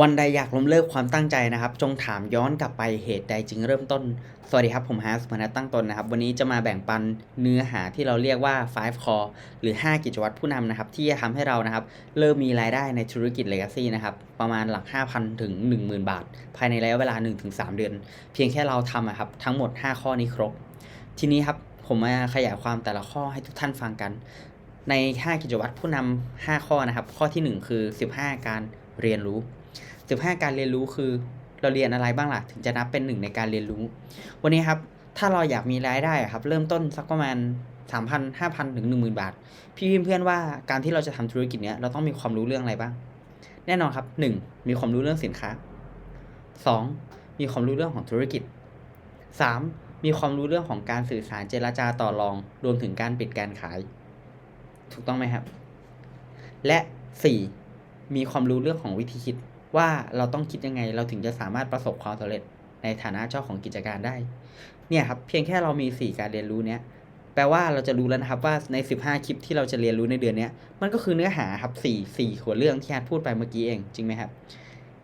วันใดอยากล้มเลิกความตั้งใจนะครับ จงถามย้อนกลับไปเหตุใดจึงเริ่มต้น สวัสดีครับ ผมฮาร์สพนัทตั้งตนนะครับ วันนี้จะมาแบ่งปันเนื้อหาที่เราเรียกว่า five core หรือ 5 กิจวัตรผู้นำนะครับ ที่จะทำให้เรานะครับ เริ่มมีรายได้ในธุรกิจ Legacy นะครับ ประมาณหลัก 5,000 ถึง 10,000 บาท ภายในระยะเวลา 1-3 เดือน เพียงแค่เราทำอะครับทั้งหมด 5 ข้อนี้ครบ ทีนี้ครับผมมาขยายความแต่ละข้อให้ทุกท่านฟังกัน ใน 5 กิจวัตรผู้นำ5ข้อนะครับ ข้อทีหนึ่1 คือ 15 การเรียนรู้ 15การเรียนรู้คือเราเรียนอะไรบ้างล่ะ ถึงจะนับเป็นหนึ่งในการเรียนรู้ วันนี้ครับ ถ้าเราอยากมีรายได้ครับ เริ่มต้นสักประมาณ3,000 5,000ถึง10,000บาท พี่เพื่อนว่าการที่เราจะทำธุรกิจเนี้ยเราต้องมีความรู้เรื่องอะไรบ้าง แน่นอนครับ 1. มีความรู้เรื่องสินค้า 2. มีความรู้เรื่องของธุรกิจ 3. มีความรู้เรื่องของการสื่อสารเจรจาต่อรอง รวมถึงการปิดการขาย ถูกต้องไหมครับ และ 4. มีความรู้เรื่องของวิธีคิด ว่าเราต้องคิดยังไง เราถึงจะสามารถประสบความสำเร็จในฐานะเจ้าของกิจการได้ เนี่ยครับเพียงแค่เรามี 4 การเรียนรู้เนี้ยแปลว่าเราจะรู้แล้วนะครับว่าใน 15 คลิปที่เราจะเรียนรู้ในเดือนนี้มันก็คือเนื้อหาครับ4 4หัวเรื่องที่อาร์ตพูดไปเมื่อกี้เองจริงไหมครับ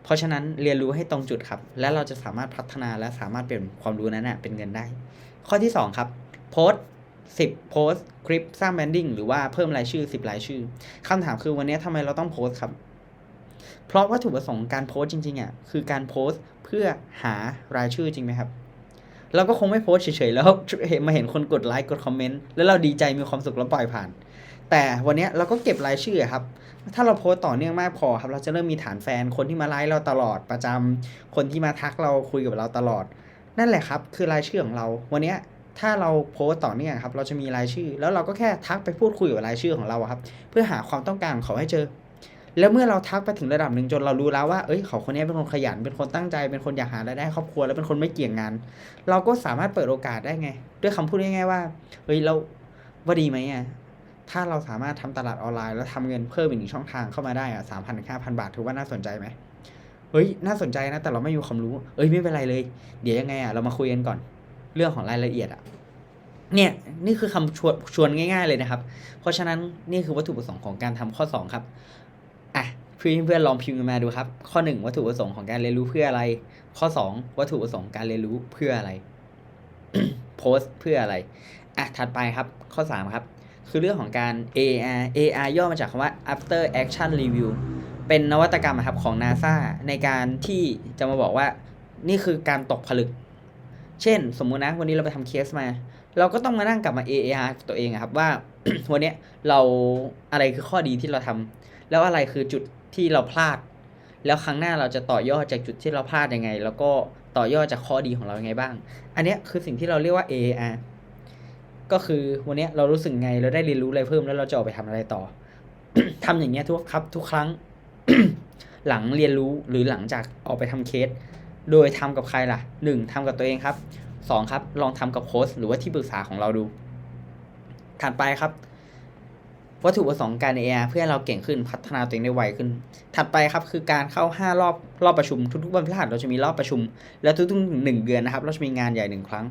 เพราะฉะนั้นเรียนรู้ให้ตรงจุดครับ และเราจะสามารถพัฒนาและสามารถเปลี่ยนความรู้นั้นนะเป็นเงินได้ ข้อที่ 2 ครับโพส10โพสคลิปสร้างแบรนดิ้งหรือว่าเพิ่มรายชื่อ 10 รายชื่อคำถามคือวันนี้ทำไมเราต้องโพสครับ เพราะวัตถุประสงค์การโพสต์จริงๆอะคือการโพสต์เพื่อหารายชื่อจริงไหมครับเราก็คงไม่โพสเฉยๆแล้วเห็นมาเห็นคนกดไลค์กดคอมเมนต์แล้วเราดีใจมีความสุขแล้วปล่อยผ่าน แต่วันนี้เราก็เก็บรายชื่อครับ ถ้าเราโพสต่อเนื่องมากพอครับ เราจะเริ่มมีฐานแฟนคนที่มาไลค์เราตลอดประจำคนที่มาทักเราคุยกับเราตลอด นั่นแหละครับ คือรายชื่อของเรา วันนี้ถ้าเราโพสต่อเนื่องครับ เราจะมีรายชื่อ แล้วเราก็แค่ทักไปพูดคุยกับรายชื่อของเราครับ เพื่อหาความต้องการของเขาให้เจอ แล้วเมื่อเราทักไปถึงระดับหนึ่งจนเรารู้แล้วว่าเอ้ยเขาคนนี้เป็นคนขยันเป็นคนตั้งใจ เป็นคนอยากหารายได้ครอบครัวแล้วเป็นคนไม่เกี่ยงงาน เราก็สามารถเปิดโอกาสได้ไง ด้วยคำพูดง่ายๆว่าเฮ้ยเราว่าดีไหมอะถ้าเราสามารถทำตลาดออนไลน์ แล้วทำเงินเพิ่มอีกหนึ่งช่องทางเข้ามาได้อะสามพันถึงห้าพันบาทถือว่าน่าสนใจไหมเฮ้ยน่าสนใจนะแต่เราไม่มีความรู้ เอ้ยไม่เป็นไรเลย เดี๋ยวยังไงอะเรามาคุยกันก่อน เรื่องของรายละเอียดอะเนี่ยนี่คือคำชวนชวนง่าย ๆเลยนะครับ เพราะฉะนั้นนี่คือวัตถุประสงค์ของการทำข้อ 2 ครับ พื่อนเพื่อนลองพิมพ์มาดูครับ ข้อ 1 วัตถุประสงค์ของการเรียนรู้เพื่ออะไร ข้อ 2 วัตถุประสงค์การเรียนรู้เพื่ออะไร โพสเพื่ออะไรอะถัดไปครับ ข้อ 3 ครับ คือเรื่องของการ AR AR ย่อมาจากคำว่า after action review เป็นนวัตกรรมครับของ NASA ในการที่จะมาบอกว่า นี่คือการตกผลึก เช่น สมมุตินะวันนี้เราไปทำเคสมา เราก็ต้องมานั่งกลับมา a r ตัวเองครับว่าวันนี้เราอะไรคือข้อดีที่เราทำแล้วอะไรคือจุด ที่เราพลาด แล้วครั้งหน้าเราจะต่อยอดจากจุดที่เราพลาดยังไง แล้วก็ต่อยอดจากข้อดีของเรายังไงบ้าง อันนี้คือสิ่งที่เราเรียกว่า AAR ก็คือวันนี้เรารู้สึกไงเราได้เรียนรู้อะไรเพิ่มแล้วเราจะออกไปทำอะไรต่อทำอย่างเงี้ยทุกครับ ทุกครั้ง หลังเรียนรู้หรือหลังจากออกไปทำเคส โดยทำกับใครล่ะหนึ่งทำกับตัวเองครับสองครับ ลองทำกับโค้ชหรือว่าที่ปรึกษาของเราดูถัดไปครับ วัตถุประสงค์การ AR เพื่อให้เราเก่งขึ้นพัฒนาตัวเองได้ไวขึ้น ถัดไปครับคือการเข้า 5 รอบรอบประชุมทุกๆวันพฤหัสเราจะมีรอบประชุม แล้วทุกๆหนึ่งเดือนนะครับ เราจะมีงานใหญ่หนึ่งครั้ง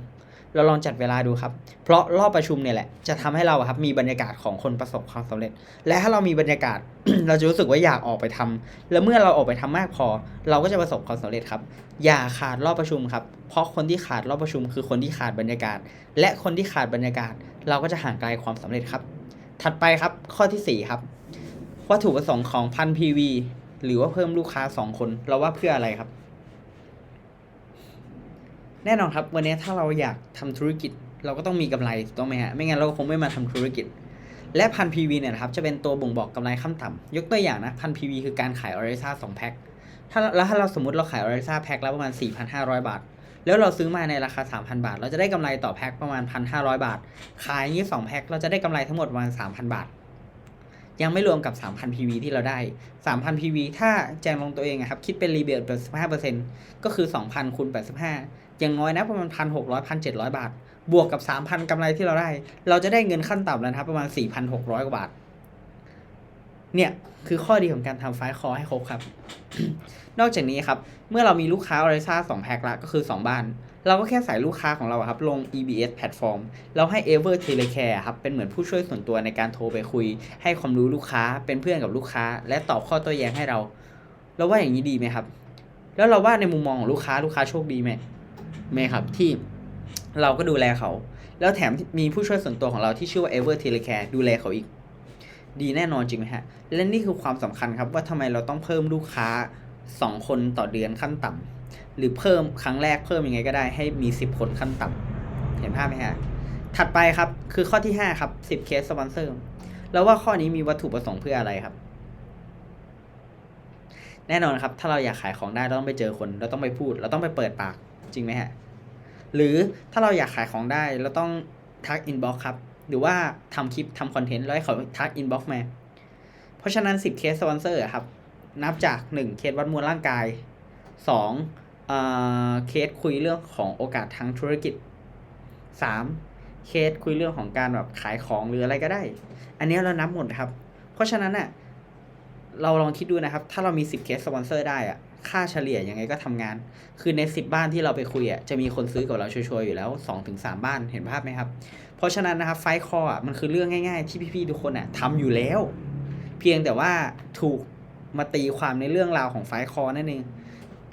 เราลองจัดเวลาดูครับ เพราะรอบประชุมเนี่ยแหละจะทำให้เราครับมีบรรยากาศของคนประสบความสำเร็จ และถ้าเรามีบรรยากาศ เราจะรู้สึกว่าอยากออกไปทำแล้วเมื่อเราออกไปทำมากพอ เราก็จะประสบความสำเร็จครับ อย่าขาดรอบประชุมครับ เพราะคนที่ขาดรอบประชุม คือคนที่ขาดบรรยากาศ และคนที่ขาดบรรยากาศ เราก็จะห่างไกลความสำเร็จครับ ถัดไปครับข้อที่ 4 ครับ วัตถุประสงค์ของพัน PV หรือว่าเพิ่มลูกค้า 2 คน เราว่าเพื่ออะไรครับ แน่นอนครับ วันนี้ถ้าเราอยากทำธุรกิจ เราก็ต้องมีกำไรถูกต้องไหมฮะไม่งั้นเราก็คงไม่มาทำธุรกิจ และพัน PV เนี่ยครับจะเป็นตัวบ่งบอกกำไรขั้นต่ำยกตัวอย่างนะพัน PV คือการขายออริซ่า2แพ็คถ้าแล้วถ้าเราสมมติเราขายออริซ่าแพ็คและประมาณ4,500 บาท แล้วเราซื้อมาในราคา 3,000 บาท เราจะได้กำไรต่อแพ็คประมาณ 1,500 บาท ขายอย่างนี้2แพ็คเราจะได้กำไรทั้งหมดประมาณ 3,000 บาท ยังไม่รวมกับ 3,000 PV ที่เราได้ 3,000 PV ถ้าแจงลงตัวเองอะครับคิดเป็นรีเบท85%ก็คือ 2,000คูณ85อย่างน้อยนะประมาณ 1,600 1,700 บาท บวกกับ 3,000กำไรที่เราได้ เราจะได้เงินขั้นต่ำแล้วครับประมาณ 4,600 กว่าบาท เนี่ยคือข้อดีของการทำไฟล์คอให้ครบครับ นอกจากนี้ครับ เมื่อเรามีลูกค้าออริซ่า2แพ็คละก็คือ 2 บ้าน เราก็แค่ใส่ลูกค้าของเราครับลง EBS แพลตฟอร์มแล้วให้ Ever Telecare ครับเป็นเหมือนผู้ช่วยส่วนตัวในการโทรไปคุย ให้ความรู้ลูกค้าเป็นเพื่อนกับลูกค้า และตอบข้อโต้แย้งให้เรา เราว่าอย่างนี้ดีไหมครับ แล้วเราว่าในมุมมองของลูกค้าลูกค้าโชคดีไหมไหมครับที่เราก็ดูแลเขา แล้วแถมมีผู้ช่วยส่วนตัวของเราที่ชื่อว่า Ever Telecare ดูแลเขาอีก ดีแน่นอนจริงไหมฮะ และนี่คือความสำคัญครับว่าทำไมเราต้องเพิ่มลูกค้า 2 คนต่อเดือนขั้นต่ำหรือเพิ่มครั้งแรกเพิ่มยังไงก็ได้ให้มี 10 คนขั้นต่ำเห็นภาพไหมฮะ ถัดไปครับคือข้อที่ 5 ครับ 10 เคสสปอนเซอร์แล้วว่าข้อนี้มีวัตถุประสงค์เพื่ออะไรครับ แน่นอนครับ ถ้าเราอยากขายของได้เราต้องไปเจอคน เราต้องไปพูด เราต้องไปเปิดปากจริงไหมฮะ หรือถ้าเราอยากขายของได้เราต้องทักอินบ็อกครับ หรือว่าทำคลิปทำคอนเทนต์แล้วให้เขาทักอินบ็อกซ์มา เพราะฉะนั้น 10เคสสปอนเซอร์ครับ นับจาก 1 เคสวัดมวลร่างกาย2อ่าเคสคุยเรื่องของโอกาสทางธุรกิจ 3 เคสคุยเรื่องของการแบบขายของหรืออะไรก็ได้ อันนี้เรานับหมดครับ เพราะฉะนั้นน่ะเราลองคิดดูนะครับ ถ้าเรามี 10เคสสปอนเซอร์ได้อะ ค่าเฉลี่ยยังไงก็ทำงาน คือใน 10 บ้านที่เราไปคุยอะจะมีคนซื้อกับเราชัวร์ๆอยู่แล้ว 2-3 บ้านเห็นภาพไหมครับ เพราะฉะนั้นนะครับไฟคออะมันคือเรื่องง่ายๆ ที่พี่ๆทุกคนอะทำอยู่แล้ว เพียงแต่ว่าถูกมาตีความในเรื่องราวของไฟคอนั่นเอง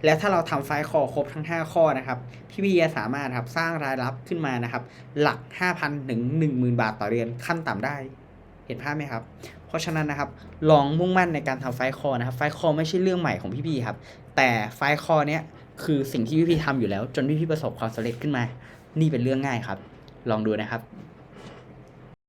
และถ้าเราทำไฟคอครบทั้ง 5 ข้อนะครับ พี่พี่จะสามารถครับสร้างรายรับขึ้นมานะครับ หลัก 5,000ถึง10,000 บาทต่อเดือนขั้นต่ำได้ เห็นภาพไหมครับ ราะฉะนั้นนะครับลองมุ่งมั่นในการทำไฟคอนะครับไฟคอไม่ใช่เรื่องใหม่ของพี่พีครับแต่ไฟคอเนี้ยคือสิ่งที่พี่พีทำอยู่แล้ว จนพี่พีประสบความสำเร็จขึ้นมา นี่เป็นเรื่องง่ายครับ ลองดูนะครับ